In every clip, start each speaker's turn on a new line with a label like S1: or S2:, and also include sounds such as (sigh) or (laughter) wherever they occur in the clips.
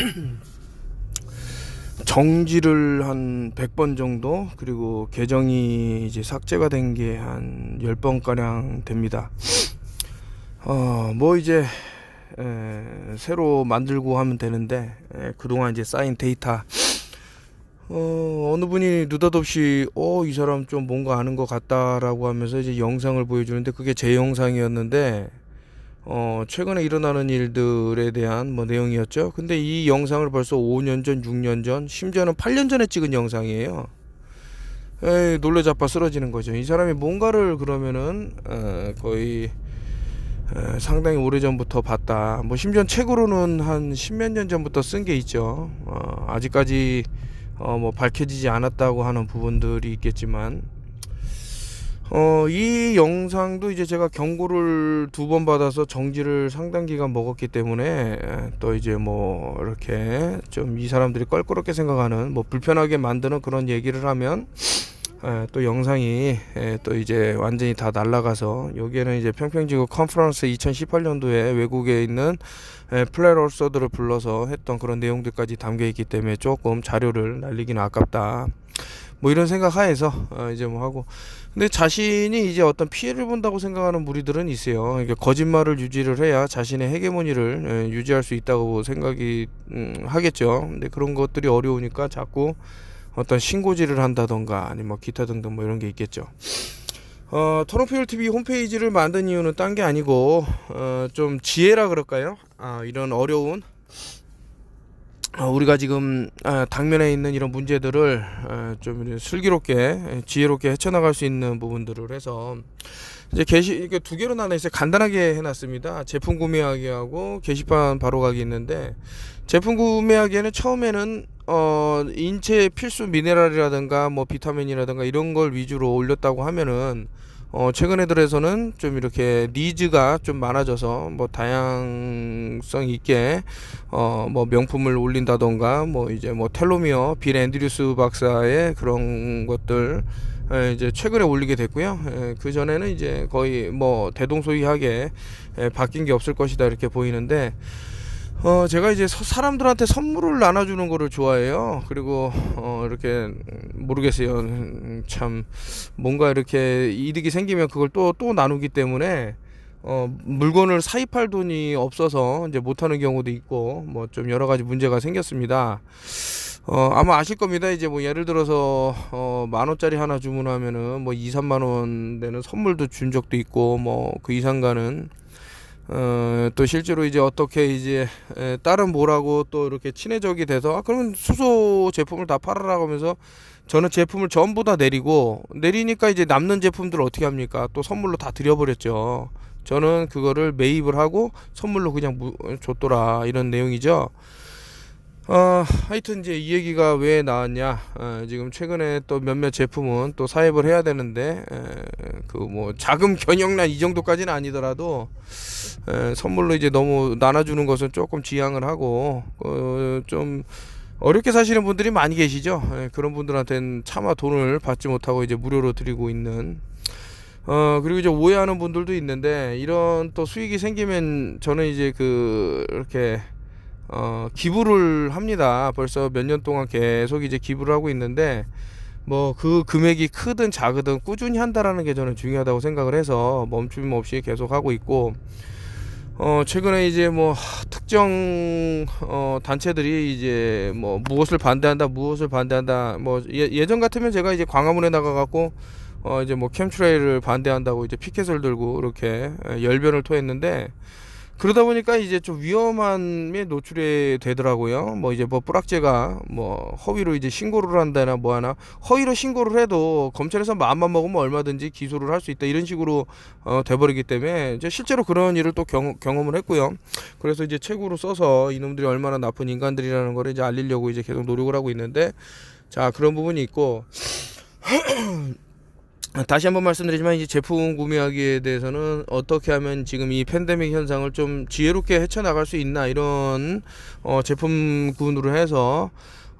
S1: (clears throat) 정지를 한 100번 정도 그리고 계정이 이제 삭제가 된 게 한 10번 가량 됩니다. 어, 뭐 이제 에, 새로 만들고 하면 되는데 에, 그동안 이제 쌓인 데이터 어, 어느 분이 느닷없이 어, 이 사람 좀 뭔가 아는 것 같다라고 하면서 이제 영상을 보여주는데 그게 제 영상이었는데 어, 최근에 일어나는 일들에 대한 뭐 내용이었죠. 근데 이 영상을 벌써 5년 전, 6년 전, 심지어는 8년 전에 찍은 영상이에요. 에이, 놀래 자빠 쓰러지는 거죠. 이 사람이 뭔가를 그러면은 어, 거의 에, 상당히 오래 전부터 봤다. 뭐 심지어 책으로는 한 십몇 년 전부터 쓴 게 있죠. 어, 아직까지 어, 뭐 밝혀지지 않았다고 하는 부분들이 있겠지만 어, 이 영상도 이제 제가 경고를 두 번 받아서 정지를 상당 기간 먹었기 때문에 에, 또 이제 뭐 이렇게 좀 이 사람들이 껄끄럽게 생각하는 뭐 불편하게 만드는 그런 얘기를 하면 에, 또 영상이 에, 또 이제 완전히 다 날라가서 여기에는 이제 평평지구 컨퍼런스 2018년도에 외국에 있는 에, 플레러서들을 불러서 했던 그런 내용들까지 담겨 있기 때문에 조금 자료를 날리기는 아깝다. 뭐 이런 생각 하에서 어, 이제 뭐 하고 근데 자신이 이제 어떤 피해를 본다고 생각하는 무리들은 있어요. 그러니까 거짓말을 유지를 해야 자신의 헤게모니를 에, 유지할 수 있다고 생각이 음, 하겠죠. 근데 그런 것들이 어려우니까 자꾸 어떤 신고지를 한다던가 아니면 뭐 기타 등등 뭐 이런 게 있겠죠. 어, 토론피올 TV 홈페이지를 만든 이유는 딴 게 아니고 어, 좀 지혜라 그럴까요? 아, 이런 어려운 어, 우리가 지금 아, 당면에 있는 이런 문제들을 어, 좀 이렇게 슬기롭게 지혜롭게 헤쳐나갈 수 있는 부분들을 해서 이제 게시 이게 두 개로 나눠 있어요. 간단하게 해놨습니다. 제품 구매하기하고 게시판 바로 가기 있는데 제품 구매하기에는 처음에는 어 인체 필수 미네랄이라든가 뭐 비타민이라든가 이런 걸 위주로 올렸다고 하면은 어 최근에 들어서는 좀 이렇게 니즈가 좀 많아져서 뭐 다양성 있게 어 뭐 명품을 올린다던가 뭐 이제 뭐 텔로미어 빌 앤드류스 박사의 그런 것들 에, 이제 최근에 올리게 됐고요. 그 전에는 이제 거의 뭐 대동소이하게 에, 바뀐 게 없을 것이다 이렇게 보이는데 어 제가 이제 서- 사람들한테 선물을 나눠주는 거를 좋아해요. 그리고 어 이렇게 모르겠어요. 음, 참 뭔가 이렇게 이득이 생기면 그걸 또 또 나누기 때문에 어 물건을 사입할 돈이 없어서 이제 못하는 경우도 있고 뭐 좀 여러 가지 문제가 생겼습니다. 어 아마 아실 겁니다. 이제 뭐 예를 들어서 어 만 원짜리 하나 주문하면은 뭐 2, 3만 원 되는 선물도 준 적도 있고 뭐 그 이상 가는 어, 또 실제로 이제 어떻게 이제 에, 다른 뭐라고 또 이렇게 친해적이 돼서 아, 그러면 수소 제품을 다 팔아라고 하면서 저는 제품을 전부 다 내리고 내리니까 이제 남는 제품들 어떻게 합니까? 또 선물로 다 드려버렸죠. 저는 그거를 매입을 하고 선물로 그냥 무, 줬더라 이런 내용이죠. 어, 하여튼 이제 이 얘기가 왜 나왔냐? 어, 지금 최근에 또 몇몇 제품은 또 사입을 해야 되는데 그 뭐 자금 견역난 이 정도까지는 아니더라도 에, 선물로 이제 너무 나눠주는 것은 조금 지양을 하고 어, 좀 어렵게 사시는 분들이 많이 계시죠. 에, 그런 분들한테는 차마 돈을 받지 못하고 이제 무료로 드리고 있는. 어 그리고 이제 오해하는 분들도 있는데 이런 또 수익이 생기면 저는 이제 그 이렇게 어 기부를 합니다. 벌써 몇 년 동안 계속 이제 기부를 하고 있는데 뭐 그 금액이 크든 작으든 꾸준히 한다라는 게 저는 중요하다고 생각을 해서 멈춤 없이 계속 하고 있고 어 최근에 이제 뭐 특정 어 단체들이 이제 뭐 무엇을 반대한다 무엇을 반대한다 뭐 예, 예전 같으면 제가 이제 광화문에 나가 갖고 어 이제 뭐 캠트레일을 반대한다고 이제 피켓을 들고 이렇게 에, 열변을 토했는데 그러다 보니까 이제 좀 위험함에 노출이 되더라고요. 뭐 이제 뭐 뿌락제가 뭐 허위로 이제 신고를 한다나 뭐 하나 허위로 신고를 해도 검찰에서 마음만 먹으면 얼마든지 기소를 할 수 있다 이런 식으로 어 돼버리기 때문에 이제 실제로 그런 일을 또 경, 경험을 했고요. 그래서 이제 책으로 써서 이놈들이 얼마나 나쁜 인간들이라는 거를 이제 알리려고 이제 계속 노력을 하고 있는데 자 그런 부분이 있고 다시 한번 말씀드리지만 이제 제품 구매하기에 대해서는 어떻게 하면 지금 이 팬데믹 현상을 좀 지혜롭게 헤쳐나갈 수 있나 이런 어 제품군으로 해서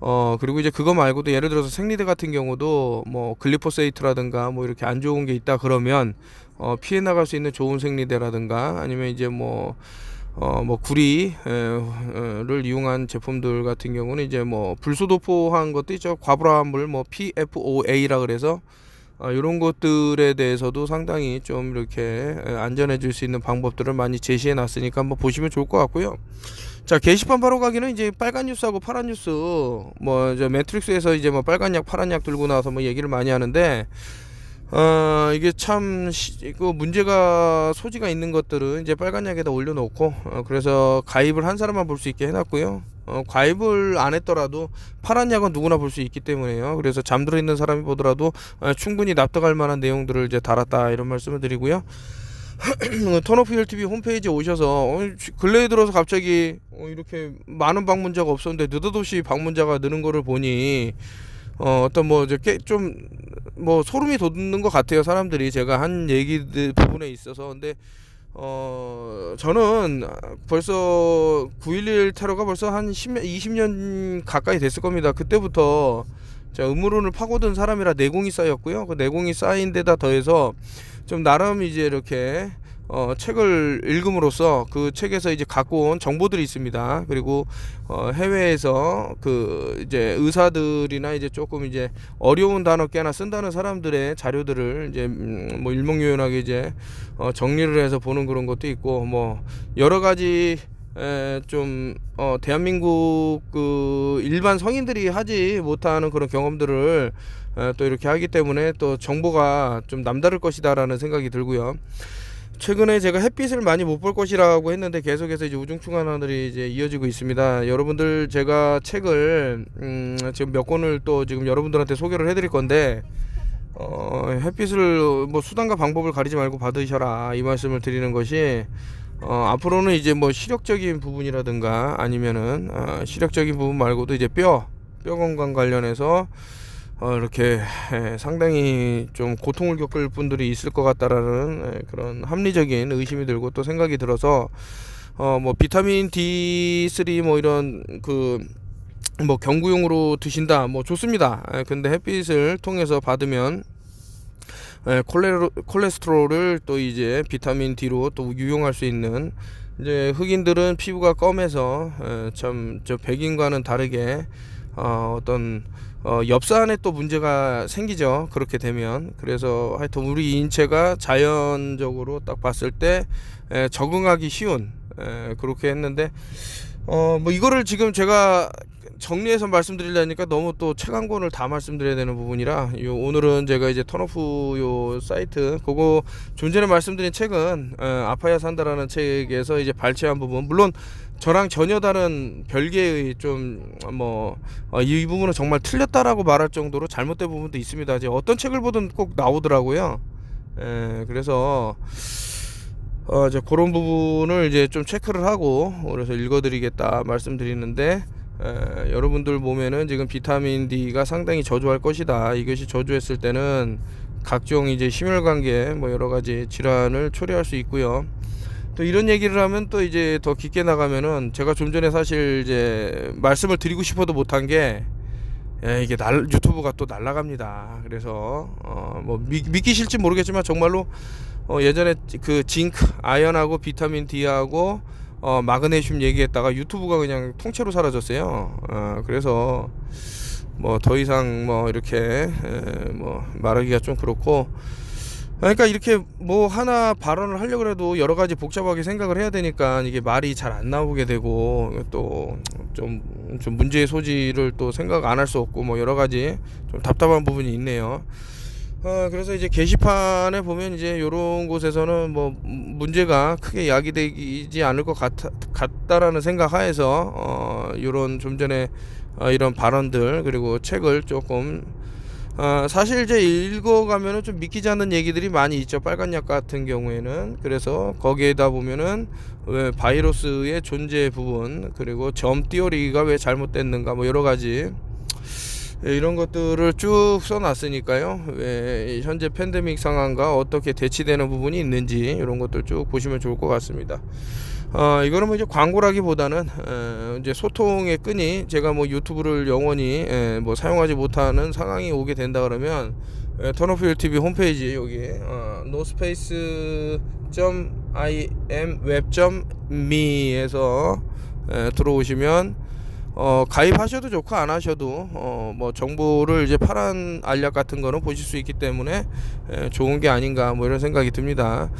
S1: 어 그리고 이제 그거 말고도 예를 들어서 생리대 같은 경우도 뭐 글리포세이트라든가 뭐 이렇게 안 좋은 게 있다 그러면 어 피해 나갈 수 있는 좋은 생리대라든가 아니면 이제 뭐 어 뭐 구리를 이용한 제품들 같은 경우는 이제 뭐 불소도포한 것도 있죠. 과불화물 뭐 PFOA라 그래서 어, 이런 것들에 대해서도 상당히 좀 이렇게 에, 안전해질 수 있는 방법들을 많이 제시해 놨으니까 한번 보시면 좋을 것 같고요. 자 게시판 바로 가기는 이제 빨간 뉴스하고 파란 뉴스 뭐 이제 매트릭스에서 이제 뭐 빨간 약 파란 약 들고 나와서 뭐 얘기를 많이 하는데 어 이게 참 시, 그 문제가 소지가 있는 것들은 이제 빨간 약에다 올려놓고 어, 그래서 가입을 한 사람만 볼 수 있게 해놨고요. 어, 가입을 안 했더라도 파란 약은 누구나 볼 수 있기 때문에요. 그래서 잠들어 있는 사람이 보더라도 어, 충분히 납득할 만한 내용들을 이제 달았다 이런 말씀을 드리고요. (clears throat) 턴오프 힐TV 홈페이지에 오셔서 어, 근래에 들어서 갑자기 어, 이렇게 많은 방문자가 없었는데 느닷없이 방문자가 느는 거를 보니 어, 어떤 뭐 이제 좀뭐 소름이 돋는 것 같아요 사람들이 제가 한 얘기들 부분에 있어서 근데 어 저는 벌써 9.11 테러가 벌써 한 10년 20년 가까이 됐을 겁니다. 그때부터 자 음모론을 파고든 사람이라 내공이 쌓였고요. 그 내공이 쌓인 데다 더해서 좀 나름 이제 이렇게 어, 책을 읽음으로써 그 책에서 이제 갖고 온 정보들이 있습니다. 그리고 어, 해외에서 그 이제 의사들이나 이제 조금 이제 어려운 단어 꽤나 쓴다는 사람들의 자료들을 이제 음, 뭐 일목요연하게 이제 어, 정리를 해서 보는 그런 것도 있고 뭐 여러 가지 에, 좀, 어, 대한민국 그 일반 성인들이 하지 못하는 그런 경험들을 에, 또 이렇게 하기 때문에 또 정보가 좀 남다를 것이다라는 생각이 들고요. 최근에 제가 햇빛을 많이 못 볼 것이라고 했는데 계속해서 이제 우중충한들이 이제 이어지고 있습니다. 여러분들 제가 책을 음, 지금 몇 권을 또 지금 여러분들한테 소개를 해드릴 건데 어, 햇빛을 뭐 수단과 방법을 가리지 말고 받으셔라 이 말씀을 드리는 것이 어, 앞으로는 이제 뭐 시력적인 부분이라든가 아니면은 어, 시력적인 부분 말고도 이제 뼈, 뼈 건강 관련해서 어, 이렇게 에, 상당히 좀 고통을 겪을 분들이 있을 것 같다라는 에, 그런 합리적인 의심이 들고 또 생각이 들어서 어, 뭐 비타민 D3 뭐 이런 그 뭐 경구용으로 드신다 뭐 좋습니다. 에, 근데 햇빛을 통해서 받으면 에, 콜레로, 콜레스테롤을 또 이제 비타민 D로 또 유용할 수 있는 이제 흑인들은 피부가 검해서 참 저 백인과는 다르게 어, 어떤 어, 엽산에 또 문제가 생기죠. 그렇게 되면 그래서 하여튼 우리 인체가 자연적으로 딱 봤을 때 에, 적응하기 쉬운 에, 그렇게 했는데 어, 뭐 이거를 지금 제가 정리해서 말씀드리려니까 너무 또 책 한 권을 다 말씀드려야 되는 부분이라 요 오늘은 제가 이제 턴오프 요 사이트 그거 좀 전에 말씀드린 책은 어, 아파야 산다라는 책에서 이제 발췌한 부분 물론 저랑 전혀 다른 별개의 좀뭐 이 부분은 정말 틀렸다라고 말할 정도로 잘못된 부분도 있습니다. 이제 어떤 책을 보든 꼭 나오더라고요. 에, 그래서 어 이제 그런 부분을 이제 좀 체크를 하고 그래서 읽어드리겠다 말씀드리는데 에, 여러분들 몸에는 지금 비타민 D가 상당히 저조할 것이다. 이것이 저조했을 때는 각종 이제 심혈관계 뭐 여러 가지 질환을 초래할 수 있고요. 또 이런 얘기를 하면 또 이제 더 깊게 나가면은 제가 좀 전에 사실 이제 말씀을 드리고 싶어도 못한 게 예, 이게 날, 유튜브가 또 날라갑니다. 그래서 어 뭐 믿기 싫지 모르겠지만 정말로 어 예전에 그 징크, 아연하고 비타민 D하고 어 마그네슘 얘기했다가 유튜브가 그냥 통째로 사라졌어요. 어 그래서 뭐 더 이상 뭐 이렇게 에, 뭐 말하기가 좀 그렇고 그러니까 이렇게 뭐 하나 발언을 하려고 해도 여러 가지 복잡하게 생각을 해야 되니까 이게 말이 잘 안 나오게 되고 또좀좀 문제의 소지를 또 생각 안 할 수 없고 뭐 여러 가지 좀 답답한 부분이 있네요. 어 그래서 이제 게시판에 보면 이제 요런 곳에서는 뭐 문제가 크게 야기되지 않을 것 같, 같다라는 생각 하에서 어 요런 좀 전에 어, 이런 발언들 그리고 책을 조금 어, 사실 이제 읽어가면은 좀 믿기지 않는 얘기들이 많이 있죠. 빨간 약 같은 경우에는. 그래서 거기에다 보면은 왜 바이러스의 존재 부분, 그리고 점 띠오리가 왜 잘못됐는가, 뭐 여러 가지. 예, 이런 것들을 쭉 써놨으니까요. 왜 현재 팬데믹 상황과 어떻게 대치되는 부분이 있는지 이런 것들 쭉 보시면 좋을 것 같습니다. 어, 이거는 뭐 이제 광고라기보다는 에, 이제 소통의 끈이 제가 뭐 유튜브를 영원히 에, 뭐 사용하지 못하는 상황이 오게 된다 그러면 예, 턴오프힐 TV 홈페이지 여기 어, nospacem.imweb.me에서 예, 들어오시면 어, 가입하셔도 좋고 안 하셔도 어, 뭐 정보를 이제 파란 알약 같은 거는 보실 수 있기 때문에 예, 좋은 게 아닌가 뭐 이런 생각이 듭니다.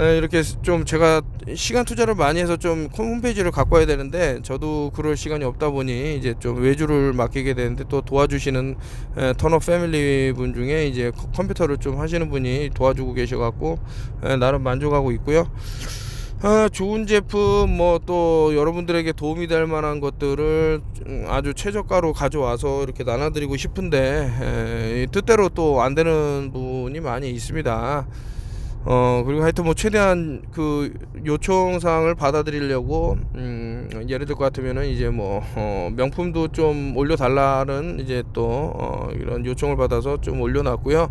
S1: 예, 이렇게 좀 제가 시간 투자를 많이 해서 좀 홈페이지를 갖고 와야 되는데 저도 그럴 시간이 없다 보니 이제 좀 외주를 맡기게 되는데 또 도와주시는 예, 턴업 패밀리 분 중에 이제 컴- 컴퓨터를 좀 하시는 분이 도와주고 계셔갖고 예, 나름 만족하고 있고요. 아, 좋은 제품 뭐 또 여러분들에게 도움이 될 만한 것들을 음, 아주 최저가로 가져와서 이렇게 나눠드리고 싶은데 에, 뜻대로 또 안 되는 분이 많이 있습니다. 어 그리고 하여튼 뭐 최대한 그 요청 사항을 받아들이려고 음 예를 들 것 같으면은 이제 뭐 어, 명품도 좀 올려달라는 이제 또 어, 이런 요청을 받아서 좀 올려놨고요.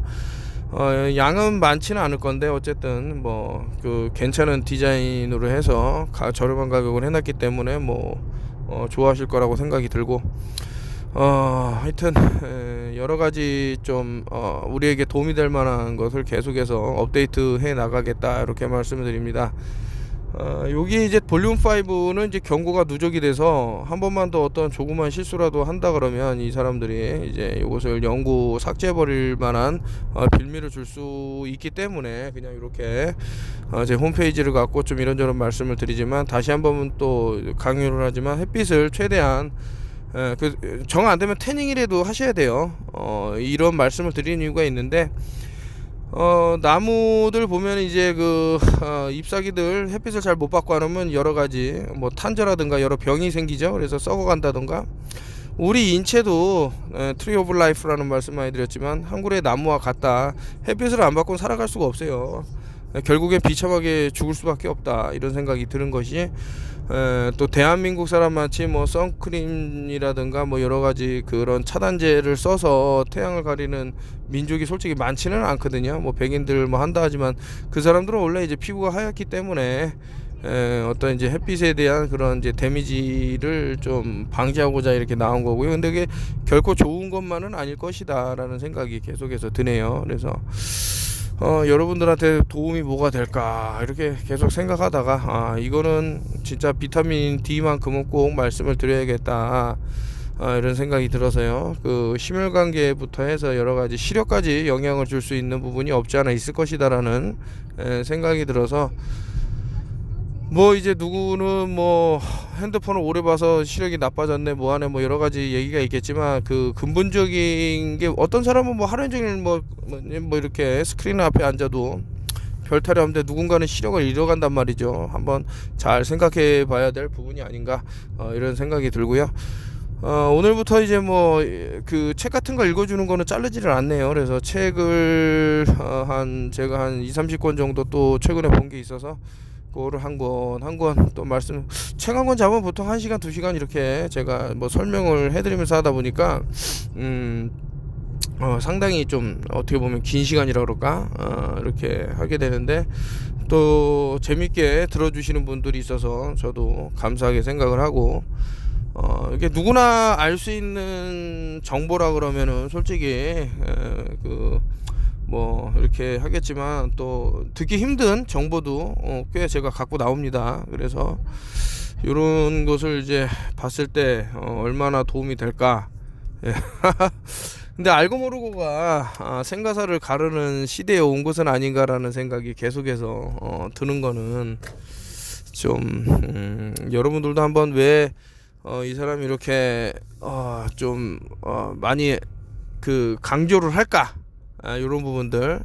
S1: 어, 양은 많지는 않을 건데 어쨌든 뭐 그 괜찮은 디자인으로 해서 가, 저렴한 가격을 해놨기 때문에 뭐 어, 좋아하실 거라고 생각이 들고 어, 하여튼 에, 여러 가지 좀 어, 우리에게 도움이 될 만한 것을 계속해서 업데이트 해 나가겠다 이렇게 말씀을 드립니다. 어, 여기 이제 볼륨 5는 이제 경고가 누적이 돼서 한 번만 더 어떤 조그만 실수라도 한다 그러면 이 사람들이 이제 이것을 영구 삭제해 버릴 만한 어, 빌미를 줄 수 있기 때문에 그냥 이렇게 어, 제 홈페이지를 갖고 좀 이런저런 말씀을 드리지만 다시 한 번은 또 강요를 하지만 햇빛을 최대한 예, 그정 안 되면 태닝이라도 하셔야 돼요. 어, 이런 말씀을 드리는 이유가 있는데 어 나무들 보면 이제 그 어, 잎사귀들 햇빛을 잘 못 받고 하면 여러 가지 뭐 탄저라든가 여러 병이 생기죠. 그래서 썩어간다던가 우리 인체도 에, 트리 오브 라이프라는 말씀 많이 드렸지만 한 그루의 나무와 같다. 햇빛을 안 받고는 살아갈 수가 없어요. 에, 결국엔 비참하게 죽을 수밖에 없다. 이런 생각이 드는 것이 에, 또 대한민국 사람 마치 뭐 선크림이라든가 뭐 여러 가지 그런 차단제를 써서 태양을 가리는 민족이 솔직히 많지는 않거든요. 뭐 백인들 뭐 한다 하지만 그 사람들은 원래 이제 피부가 하얗기 때문에 에, 어떤 이제 햇빛에 대한 그런 이제 데미지를 좀 방지하고자 이렇게 나온 거고요. 근데 그게 결코 좋은 것만은 아닐 것이다라는 생각이 계속해서 드네요. 그래서 어, 여러분들한테 도움이 뭐가 될까? 이렇게 계속 생각하다가 아 이거는 진짜 비타민 D만큼은 꼭 말씀을 드려야겠다. 아, 이런 생각이 들어서요. 그 심혈관계부터 해서 여러 가지 시력까지 영향을 줄 수 있는 부분이 없지 않아 있을 것이다라는 에, 생각이 들어서 뭐 이제 누구는 뭐 핸드폰을 오래 봐서 시력이 나빠졌네 뭐하네 뭐 여러 가지 얘기가 있겠지만 그 근본적인 게 어떤 사람은 뭐 하루 종일 뭐, 뭐, 뭐 이렇게 스크린 앞에 앉아도 별 탈이 없는데 누군가는 시력을 잃어간단 말이죠 한번 잘 생각해 봐야 될 부분이 아닌가 어, 이런 생각이 들고요 어, 오늘부터 이제 뭐 그 책 같은 거 읽어주는 거는 자르지를 않네요. 그래서 책을 어, 한 제가 한 2, 30권 정도 또 최근에 본 게 있어서 그거를 한권 한 권 또 말씀 책 한 권 잡으면 보통 1시간 2시간 이렇게 제가 뭐 설명을 해드리면서 하다 보니까 음 어, 상당히 좀 어떻게 보면 긴 시간이라 그럴까? 어, 이렇게 하게 되는데 또 재밌게 들어주시는 분들이 있어서 저도 감사하게 생각을 하고 어, 이게 누구나 알 수 있는 정보라 그러면은 솔직히 그 뭐 이렇게 하겠지만 또 듣기 힘든 정보도 어, 꽤 제가 갖고 나옵니다. 그래서 이런 것을 이제 봤을 때 어, 얼마나 도움이 될까. 예. (laughs) 근데 알고 모르고가 아, 생가사를 가르는 시대에 온 것은 아닌가라는 생각이 계속해서 어, 드는 거는 좀 음, 여러분들도 한번 왜 어, 이 사람이 이렇게 어, 좀 어, 많이 그 강조를 할까 아, 이런 부분들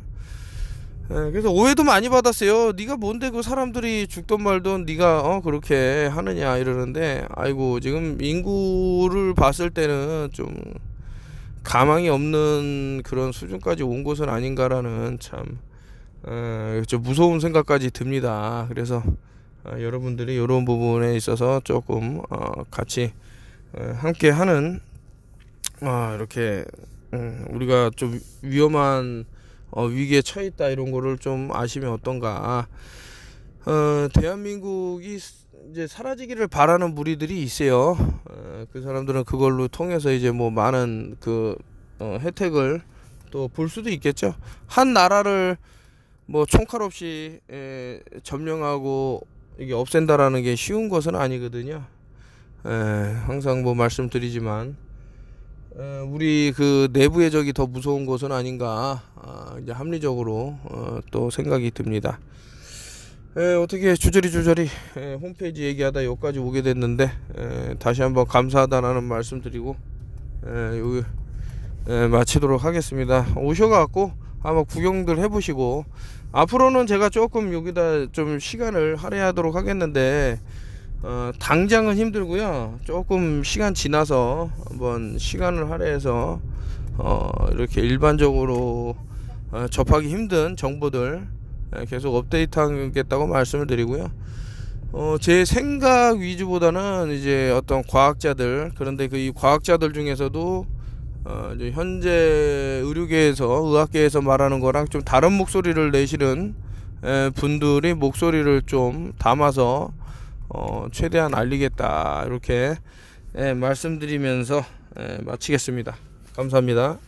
S1: 예, 그래서 오해도 많이 받았어요. 네가 뭔데 그 사람들이 죽던 말던 네가 어 그렇게 하느냐 이러는데 아이고 지금 인구를 봤을 때는 좀 가망이 없는 그런 수준까지 온 것은 아닌가라는 참 어, 좀 무서운 생각까지 듭니다. 그래서 어, 여러분들이 이런 부분에 있어서 조금 어, 같이 어, 함께 하는 아, 이렇게 음, 우리가 좀 위험한 어, 위기에 처했다 이런 거를 좀 아시면 어떤가. 어, 대한민국이 이제 사라지기를 바라는 무리들이 있어요. 어, 그 사람들은 그걸로 통해서 이제 뭐 많은 그 어, 혜택을 또 볼 수도 있겠죠. 한 나라를 뭐 총칼 없이 에, 점령하고 이게 없앤다라는 게 쉬운 것은 아니거든요. 에, 항상 뭐 말씀드리지만 에, 우리 그 내부의 적이 더 무서운 것은 아닌가 아, 이제 합리적으로 어, 또 생각이 듭니다. 에, 어떻게 주저리 주저리 에, 홈페이지 얘기하다 여기까지 오게 됐는데 에, 다시 한번 감사하다라는 말씀드리고 에, 여기 에, 마치도록 하겠습니다. 오셔갖고 한번 구경들 해보시고 앞으로는 제가 조금 여기다 좀 시간을 할애하도록 하겠는데 어, 당장은 힘들고요. 조금 시간 지나서 한번 시간을 할애해서 어, 이렇게 일반적으로 어, 접하기 힘든 정보들 에, 계속 업데이트하겠다고 말씀을 드리고요. 어, 제 생각 위주보다는 이제 어떤 과학자들 그런데 그 이 과학자들 중에서도 어, 이제 현재 의료계에서 의학계에서 말하는 거랑 좀 다른 목소리를 내시는 에, 분들이 목소리를 좀 담아서 어, 최대한 알리겠다 이렇게 에, 말씀드리면서 에, 마치겠습니다. 감사합니다.